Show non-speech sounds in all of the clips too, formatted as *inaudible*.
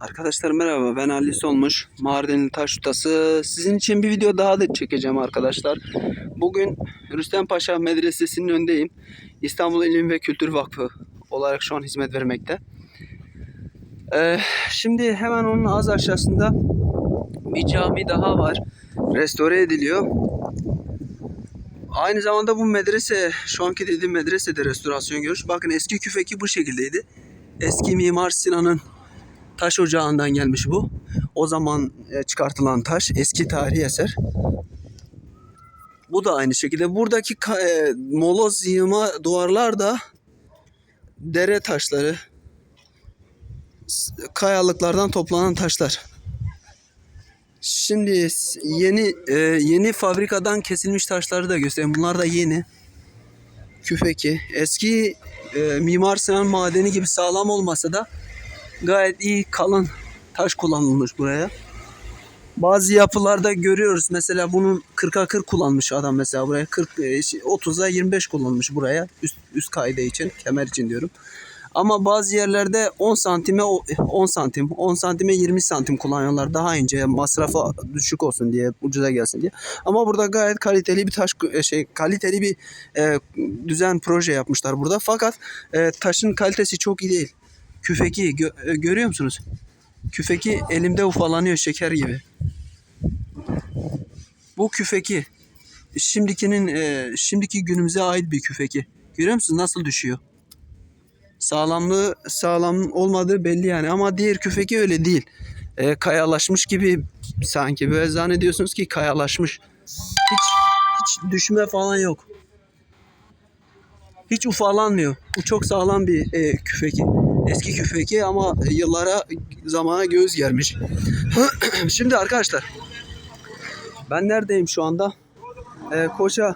Arkadaşlar merhaba ben Ali Solmuş Mardinli Taş Ustası sizin için bir video daha da çekeceğim arkadaşlar. Bugün Rüstem Paşa Medresesi'nin önündeyim. İstanbul İlim ve Kültür Vakfı olarak şu an hizmet vermekte. Ee, Şimdi hemen onun az aşağısında bir cami daha var. Restore ediliyor. Aynı zamanda bu medrese, şu anki dediğim medrese de restorasyon görmüş. Bakın eski küfeki bu şekildeydi. Eski Mimar Sinan'ın taş ocağından gelmiş bu. O zaman e, çıkartılan taş, eski tarihi eser. Bu da aynı şekilde. Buradaki e, moloz yığma duvarlar da dere taşları, kayalıklardan toplanan taşlar. Şimdi yeni e, yeni fabrikadan kesilmiş taşları da göstereyim. Bunlar da yeni. Küfeki. Eski e, Mimar Sinan madeni gibi sağlam olmasa da gayet iyi kalın taş kullanılmış buraya. Bazı yapılarda görüyoruz mesela bunun 40'a 40 kullanmış adam mesela buraya 40 e, şey, 30'a 25 kullanmış buraya üst üst kaide için kemer için diyorum. Ama bazı yerlerde 10 santime o- 10 santim 10 santime 20 santim kullanıyorlar daha ince masrafa düşük olsun diye ucuza gelsin diye. Ama burada gayet kaliteli bir taş e, şey kaliteli bir e, düzen proje yapmışlar burada. Fakat e, taşın kalitesi çok iyi değil. Küfeki gö- e, görüyor musunuz? Küfeki elimde ufalanıyor şeker gibi. Bu küfeki şimdikinin e, şimdiki günümüze ait bir küfeki. Görüyor musunuz nasıl düşüyor? Sağlamlığı sağlam olmadığı belli yani ama diğer küfeki öyle değil. E, kayalaşmış gibi sanki böyle zannediyorsunuz ki kayalaşmış. Hiç hiç düşme falan yok. Hiç ufalanmıyor. Bu çok sağlam bir e, küfeki. Eski küfeki ama yıllara zamana göz germiş. *clears throat* Şimdi arkadaşlar ben neredeyim şu anda? E, Koça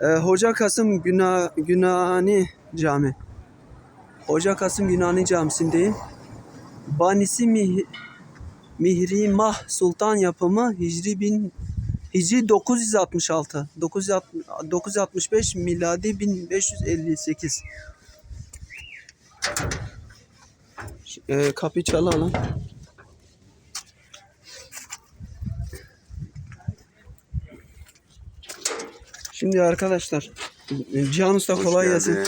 e, Hoca Kasım Günah, Günani Cami. Hoca Kasım Günani Camisi'ndeyim. Banisi Mih, Mihrimah Sultan yapımı Hicri bin Hicri 966 960 965 miladi 1558 e, kapıyı çalalım. Şimdi arkadaşlar Cihan Usta kolay gelsin.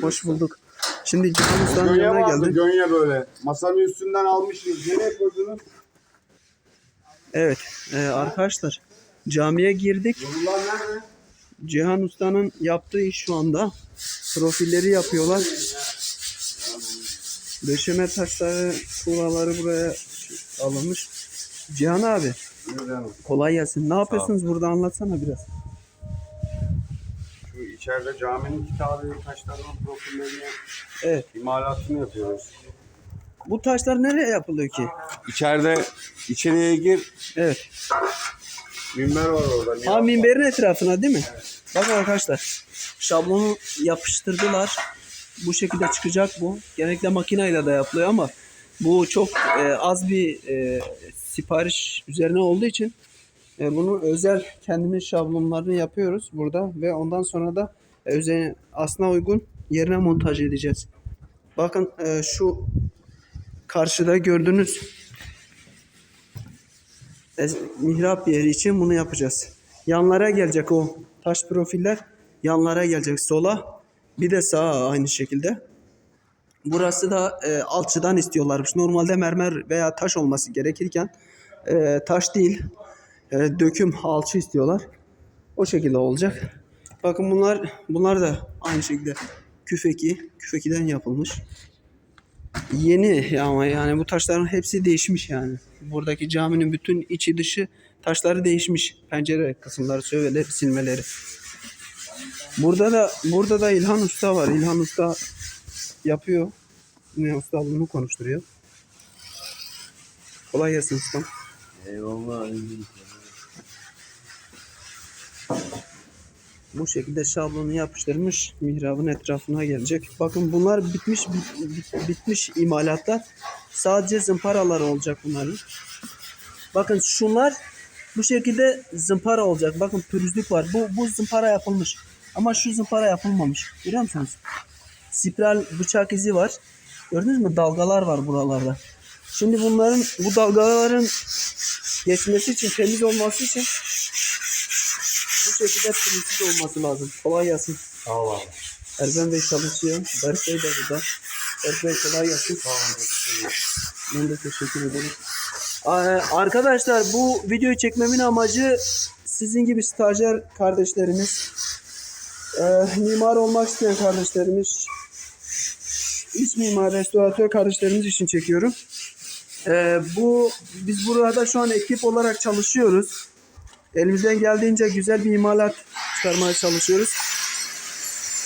Hoş bulduk. Şimdi Cihan Usta'nın yanına vardı, geldim. gönye böyle. Masanın üstünden almışız. Nereye koydunuz? Evet e, arkadaşlar camiye girdik. Bunlar nerede? Cihan Usta'nın yaptığı iş şu anda. Profilleri yapıyorlar. Döşeme taşları, tuğlaları buraya alınmış. Cihan abi kolay gelsin. Ne yapıyorsunuz burada anlatsana biraz. Şu içeride caminin kitabı taşlarının profillerini, Evet. imalatını yapıyoruz. Bu taşlar nereye yapılıyor ki? İçeride, içeriye gir. Evet. Minber var orada. Ha minberin etrafına değil mi? Bakın arkadaşlar. Şablonu yapıştırdılar. Bu şekilde çıkacak bu. Genellikle makineyle de yapılıyor ama bu çok e, az bir e, sipariş üzerine olduğu için e, bunu özel kendimiz şablonlarını yapıyoruz burada ve ondan sonra da e, üzerine aslına uygun yerine montaj edeceğiz. Bakın e, şu karşıda gördüğünüz es- mihrap yeri için bunu yapacağız. Yanlara gelecek o taş profiller. Yanlara gelecek sola. Bir de sağa aynı şekilde. Burası da e, alçıdan istiyorlarmış. Normalde mermer veya taş olması gerekirken e, taş değil e, döküm alçı istiyorlar. O şekilde olacak. Bakın bunlar bunlar da aynı şekilde küfeki, küfekiden yapılmış. Yeni ama yani bu taşların hepsi değişmiş yani. Buradaki caminin bütün içi dışı taşları değişmiş. Pencere kısımları, söveleri, silmeleri. Burada da burada da İlhan Usta var. İlhan Usta yapıyor. Ne usta bunu konuşturuyor. Kolay gelsin ustam. Eyvallah. Bu şekilde şablonu yapıştırmış. Mihrabın etrafına gelecek. Bakın bunlar bitmiş bit- bit- bitmiş imalatlar. Sadece zımparaları olacak bunların. Bakın şunlar bu şekilde zımpara olacak. Bakın pürüzlük var. Bu bu zımpara yapılmış. Ama şu zımpara yapılmamış. Görüyor musunuz? Spiral bıçak izi var. Gördünüz mü? Dalgalar var buralarda. Şimdi bunların bu dalgaların geçmesi için temiz olması için bu şekilde pürüzsüz olması lazım. Kolay gelsin. Sağ ol abi. Erben Bey çalışıyor. Berk Bey de burada. Berk Bey kolay gelsin. Sağ olun. Ben de teşekkür ederim. Aa, Arkadaşlar bu videoyu çekmemin amacı sizin gibi stajyer kardeşlerimiz, e, mimar olmak isteyen kardeşlerimiz, iç mimar, restoratör kardeşlerimiz için çekiyorum. E, bu biz burada şu an ekip olarak çalışıyoruz. Elimizden geldiğince güzel bir imalat çıkarmaya çalışıyoruz.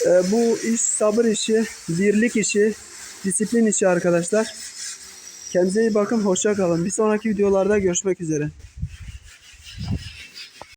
E, bu iş sabır işi, birlik işi, disiplin işi arkadaşlar. Kendinize iyi bakın. Hoşça kalın. Bir sonraki videolarda görüşmek üzere.